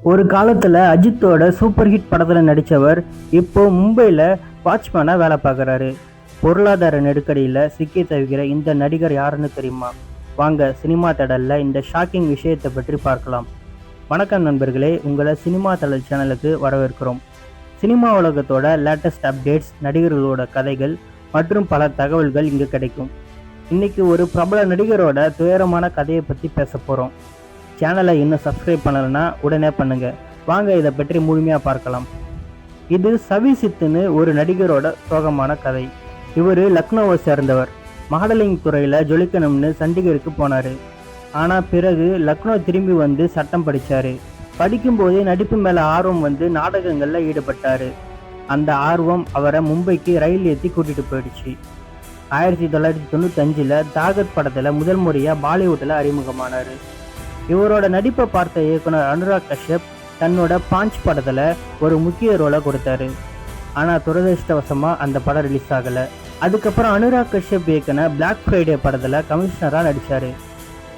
ஒரு காலத்தில் அஜித்தோட சூப்பர் ஹிட் படத்தில் நடித்தவர் இப்போ மும்பையில் வாட்ச்மேனாக வேலை பார்க்குறாரு. பொருளாதார நெருக்கடியில் சிக்கி தவிக்கிற இந்த நடிகர் யாருன்னு தெரியுமா? வாங்க சினிமா தடலில் இந்த ஷாக்கிங் விஷயத்தை பற்றி பார்க்கலாம். வணக்கம் நண்பர்களே உங்களை சினிமா தடல் சேனலுக்கு வரவேற்கிறோம். சினிமா உலகத்தோட லேட்டஸ்ட் அப்டேட்ஸ் நடிகர்களோட கதைகள் மற்றும் பல தகவல்கள் இங்கு கிடைக்கும். இன்னைக்கு ஒரு பிரபல நடிகரோட துயரமான கதையை பற்றி பேச போகிறோம் சேனலை இன்னும் சப்ஸ்கிரைப் பண்ணலைன்னா உடனே பண்ணுங்க. வாங்க இதை பற்றி முழுமையாக பார்க்கலாம். இது சவி சித்துன்னு ஒரு நடிகரோட சோகமான கதை. இவர் லக்னோவை சேர்ந்தவர். மாடலிங் துறையில் ஜொலிக்கணும்னு சண்டிகருக்கு போனார். ஆனால் பிறகு லக்னோ திரும்பி வந்து சட்டம் படித்தார் படிக்கும்போதே நடிப்பு மேலே ஆர்வம் வந்து நாடகங்களில் ஈடுபட்டார். அந்த ஆர்வம் அவரை மும்பைக்கு ரயில் ஏற்றி கூட்டிகிட்டு போயிடுச்சு. ஆயிரத்தி தொள்ளாயிரத்தி தொண்ணூத்தஞ்சில் தாகத் படத்தில் முதல் முறையாக பாலிவுட்டில் அறிமுகமானார். இவரோட நடிப்பை பார்த்த இயக்குனர் அனுராக் கஷ்யப் தன்னோட பாஞ்ச் படத்துல ஒரு முக்கிய ரோலை கொடுத்தாரு. ஆனா துரதிருஷ்டவசமா அந்த படம் ரிலீஸ் ஆகல. அதுக்கப்புறம் அனுராக் கஷ்யப் இயக்குன பிளாக் ஃப்ரைடே படத்துல கமிஷனரா நடிச்சாரு.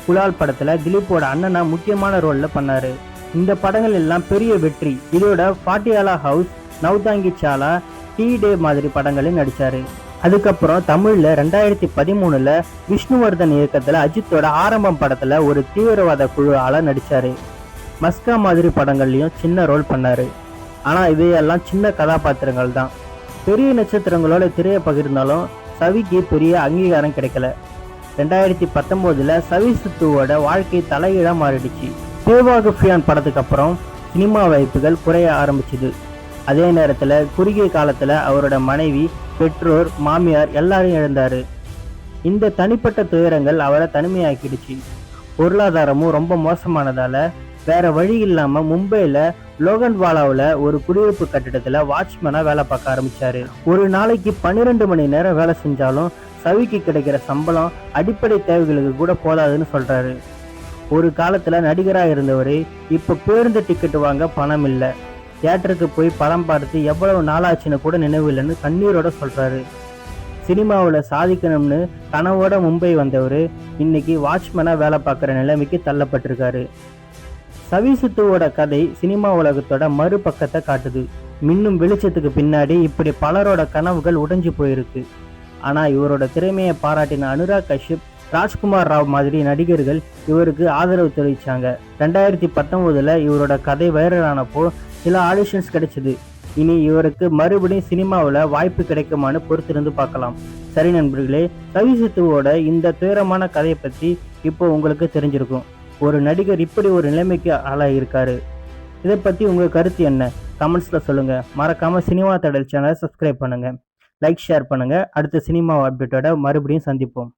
குலால் படத்துல திலீப்போட அண்ணனா முக்கியமான ரோல்ல பண்ணாரு. இந்த படங்கள் எல்லாம் பெரிய வெற்றி. இதோட Patiala house Nautanki Saala D day மாதிரி படங்களில் நடிச்சாரு. அதுக்கப்புறம் தமிழில் ரெண்டாயிரத்தி பதிமூணில் விஷ்ணுவர்தன் இயக்கத்தில் அஜித்தோட ஆரம்பம் படத்தில் ஒரு தீவிரவாத குழு ஆளா மஸ்கா மாதிரி படங்கள்லையும் சின்ன ரோல் பண்ணார். ஆனால் இவையெல்லாம் சின்ன கதாபாத்திரங்கள் தான். பெரிய நட்சத்திரங்களோட திரையை பகிர்ந்தாலும் சவிக்கு பெரிய அங்கீகாரம் கிடைக்கல. ரெண்டாயிரத்தி பத்தொம்போதில் சவி சித்துவோட வாழ்க்கை தலையீடாக மாறிடுச்சு. தேவாகுஃபியான் படத்துக்கு அப்புறம் சினிமா வாய்ப்புகள் குறைய ஆரம்பிச்சுது. அதே நேரத்தில் குறுகிய காலத்தில் அவரோட மனைவி பெற்றோர் மாமியார் எல்லாரையும் இழந்தாரு. இந்த தனிப்பட்ட துயரங்கள் அவரை தனிமையாக்கிடுச்சு. பொருளாதாரமும் ரொம்ப மோசமானதால வேற வழி இல்லாம மும்பைல லோகன்வாலாவில் ஒரு குடியிருப்பு கட்டிடத்துல வாட்ச்மேனா வேலை பார்க்க ஆரம்பிச்சாரு. ஒரு நாளைக்கு பன்னிரெண்டு மணி நேரம் வேலை செஞ்சாலும் சவிக்கு கிடைக்கிற சம்பளம் அடிப்படை தேவைகளுக்கு கூட போதாதுன்னு சொல்றாரு. ஒரு காலத்துல நடிகராக இருந்தவர் இப்ப பேருந்து டிக்கெட் வாங்க பணம் இல்லை. தியேட்டருக்கு போய் படம் பார்த்து எவ்வளவு நாளாச்சுன்னு கூட நினைவு இல்லைன்னு கண்ணீரோட சொல்கிறாரு சினிமாவில் சாதிக்கணும்னு கனவோட மும்பை வந்தவர் இன்னைக்கு வாட்ச்மேனாக வேலை பார்க்குற நிலைமைக்கு தள்ளப்பட்டிருக்காரு. சவிசுத்துவோட கதை சினிமா உலகத்தோட மறுபக்கத்தை காட்டுது. மின்னும் வெளிச்சத்துக்கு பின்னாடி இப்படி பலரோட கனவுகள் உடைஞ்சு போயிருக்கு. ஆனால் இவரோட திறமையை பாராட்டின அனுராக் கஷ்யப் ராஜ்குமார் ராவ் மாதிரி நடிகர்கள் இவருக்கு ஆதரவு தெரிவிச்சாங்க. ரெண்டாயிரத்தி பத்தொம்போதில் இவரோட கதை வைரலானப்போ சில ஆடிஷன்ஸ் கிடைச்சது. இனி இவருக்கு மறுபடியும் சினிமாவில் வாய்ப்பு கிடைக்குமான்னு பொறுத்திருந்து பார்க்கலாம். சரி நண்பர்களே சவிசித்துவோட இந்த துயரமான கதையை பற்றி இப்போ உங்களுக்கு தெரிஞ்சிருக்கும். ஒரு நடிகர் இப்படி ஒரு நிலைமைக்கு ஆளாகியிருக்காரு இதை பற்றி உங்கள் கருத்து என்ன? கமெண்ட்ஸில் சொல்லுங்கள் மறக்காமல் சினிமா தடல் சேனலை சப்ஸ்கிரைப் பண்ணுங்கள் லைக் ஷேர் பண்ணுங்கள் அடுத்த சினிமா அப்டேட்டோட மறுபடியும் சந்திப்போம்.